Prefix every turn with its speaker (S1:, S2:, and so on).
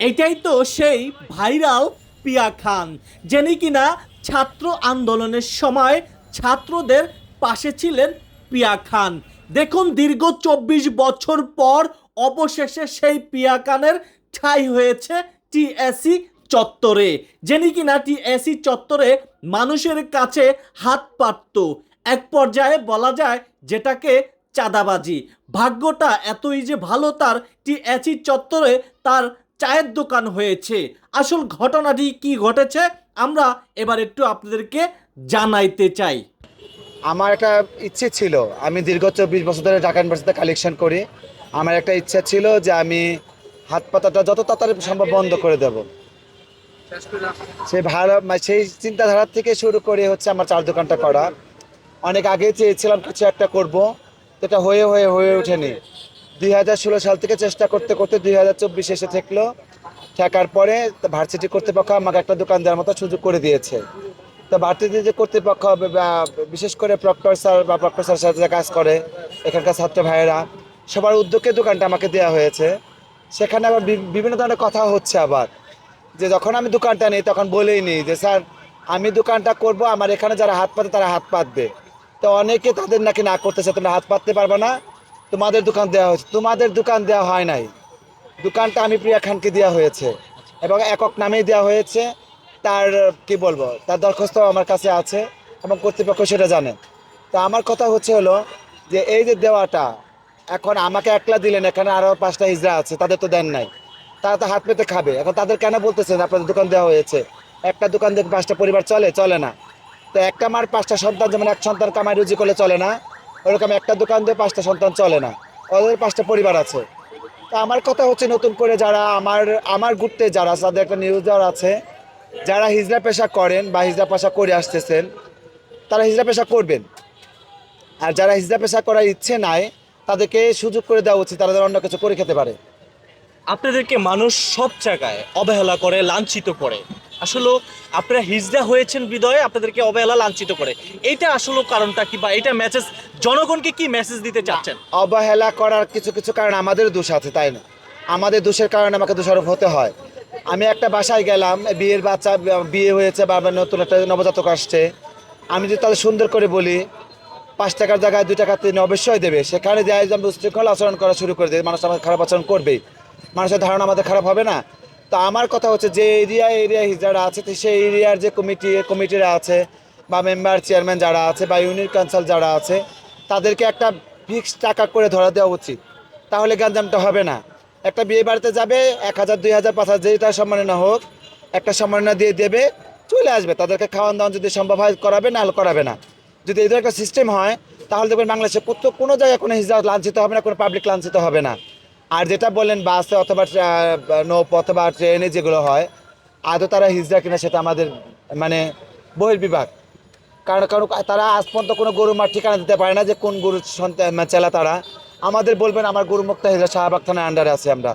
S1: এটাই তো সেই ভাইরাল পিয়া খান, যিনি কিনা ছাত্র আন্দোলনের সময় ছাত্রদের পাশে ছিলেন পিয়া খান। দেখুন দীর্ঘ চব্বিশ বছর পর অবশেষে সেই পিয়া খানের ঠাঁই হয়েছে টিএসি চত্বরে, যিনি কিনা টিএসি চত্বরে মানুষের কাছে হাত পাতত। এক পর্যায়ে বলা যায় যেটাকে চাঁদাবাজি। ভাগ্যটা এতই যে ভালো তার টিএসি চত্বরে তার চায়ের দোকান হয়েছে। আসল ঘটনাটি কি ঘটেছে? আমরা এবার একটু আপনাদেরকে জানাইতে চাই।
S2: আমার একটা ইচ্ছে ছিল। আমি দীর্ঘ চব্বিশ বছর ধরে ঢাকা ইউনিভার্সিটিতে কালেকশন করি। আমার একটা ইচ্ছা ছিল যে আমি হাত পাতাটা যত তাড়াতাড়ি সম্ভব বন্ধ করে দেব। সেই ভালো মানে সেই চিন্তাধারা থেকে শুরু করে হচ্ছে আমার চার দোকানটা করা। অনেক আগে চেয়েছিলাম কিছু একটা করব। এটা হয়ে হয়ে হয়ে ওঠেনি। দুই হাজার ষোলো সাল থেকে চেষ্টা করতে করতে দুই হাজার চব্বিশে এসে থাকল থাকার পরে ভার্সিটি কর্তৃপক্ষ আমাকে একটা দোকান দেওয়ার মতো সুযোগ করে দিয়েছে। তো ভারতীয় যে কর্তৃপক্ষ বিশেষ করে প্রক্টর স্যার বা প্রক্টর স্যারের সাথে কাজ করে, এখানকার ছাত্র ভাইয়েরা, সবার উদ্যোগে দোকানটা আমাকে দেওয়া হয়েছে। সেখানে আবার বিভিন্ন ধরনের কথা হচ্ছে আবার। যে যখন আমি দোকানটা নিই, তখন বলেই নিই যে, স্যার, আমি দোকানটা করব, আমার এখানে যারা হাত পাতে, তারা হাত পাতবে। তো অনেকে তাদের নাকি না করতেছে, তোমরা হাত পাততে পারবে না তোমাদের দোকান দেওয়া হয়েছে। তোমাদের দোকান দেওয়া হয় নাই। দোকানটা আমি প্রিয়া খানকে দেওয়া হয়েছে। এবং একক নামেই দেওয়া হয়েছে। তার, কি বলব, তার দরখাস্ত আমার কাছে আছে এবং কর্তৃপক্ষ সেটা জানে। তো আমার কথা হচ্ছে হলো যে, এই যে দেওয়াটা, এখন আমাকে একলা দিলেন, এখানে আরও পাঁচটা হিজড়া আছে, তাদের তো দেন নাই। তারা তো হাত পেতে খাবে। এখন তাদের কেন বলতেছেন আপনাদের দোকান দেওয়া হয়েছে? একটা দোকান থেকে পাঁচটা পরিবার চলে চলে না। তো একটা মার পাঁচটা সন্তান, যেমন এক সন্তান কামাই রুজি করলে চলে না ওরকম একটা দোকান দিয়ে পাঁচটা সন্তান চলে না। ওদের পাঁচটা পরিবার আছে। তা আমার কথা হচ্ছে নতুন করে যারা আমার আমার ঘুরতে যারা তাদের একটা নিউজ দেওয়ার আছে। যারা হিজড়া পেশা করেন বা হিজড়া পেশা করে আসতেছেন, তারা হিজড়া পেশা করবেন। আর যারা হিজড়া পেশা করার ইচ্ছে নাই, তাদেরকে সুযোগ করে দেওয়া উচিত, তারা যেন অন্য কিছু করে খেতে পারে।
S1: আপনাদেরকে মানুষ সব জায়গায় অবহেলা করে, লাঞ্ছিত করে। আসলে আপনারা হিজড়া হয়েছেন হৃদয়ে আপনাদেরকে অবহেলা লাঞ্ছিত করে। এইটা আসলে কারণটা কি বা এটা মেসেজ জনগণকে কি মেসেজ দিতে চাচ্ছেন?
S2: অবহেলা করার কিছু কিছু কারণ আমাদের দোষ আছে তাই না? আমাদের দোষের কারণে আমাকে দোষারোপ হতে হয়। আমি একটা বাসায় গেলাম বিয়ের বাচ্চা বিয়ে হয়েছে বা নতুন একটা নবজাতক আসছে। আমি যদি তাদের সুন্দর করে বলি পাঁচ টাকার জায়গায় দুই টাকা তিনি অবশ্যই দেবে। সেখানে যে আমি আচরণ করা শুরু করে দিই মানুষ আমাদের খারাপ আচরণ করবেই। মানুষের ধারণা আমাদের খারাপ হবে না। তো আমার কথা হচ্ছে যে এরিয়া এরিয়া যারা আছে সেই এরিয়ার যে কমিটি, কমিটিরা আছে বা মেম্বার চেয়ারম্যান যারা আছে বা ইউনিট কাউন্সিল যারা আছে, তাদেরকে একটা ফিক্স টাকা করে ধরা দেওয়া উচিত। তাহলে গ্যাঞ্জামটা হবে না। একটা বিয়ে বাড়িতে যাবে, এক হাজার, দুই হাজার, পাঁচ হাজার, যেটা সম্মাননা হোক, একটা সম্মাননা দিয়ে দেবে, চলে আসবে। তাদেরকে খাওয়ান দাওয়ান যদি সম্ভব হয়, করাবে, না হলে করাবে না। যদি এদের একটা সিস্টেম হয়, তাহলে দেখবেন বাংলাদেশে কোনো জায়গায় কোনো হিজড়া লাঞ্ছিত হবে না, কোনো পাবলিক লাঞ্ছিত হবে না। আর যেটা বললেন বাসে অথবা নৌপ অথবা ট্রেনে যেগুলো হয়, আদৌ তারা হিজড়া কিনা সেটা আমাদের মানে বহির্বিভাগ। কারণ কারণ তারা আজ পর্যন্ত কোনো গরু মার ঠিকানা দিতে পারে না যে কোন গরুর সন্তান মানে চেলা তারা। আমাদের বলবেন, আমার গরু মুক্ত হিজড়া শাহবাগ থানার আন্ডারে আছে আমরা।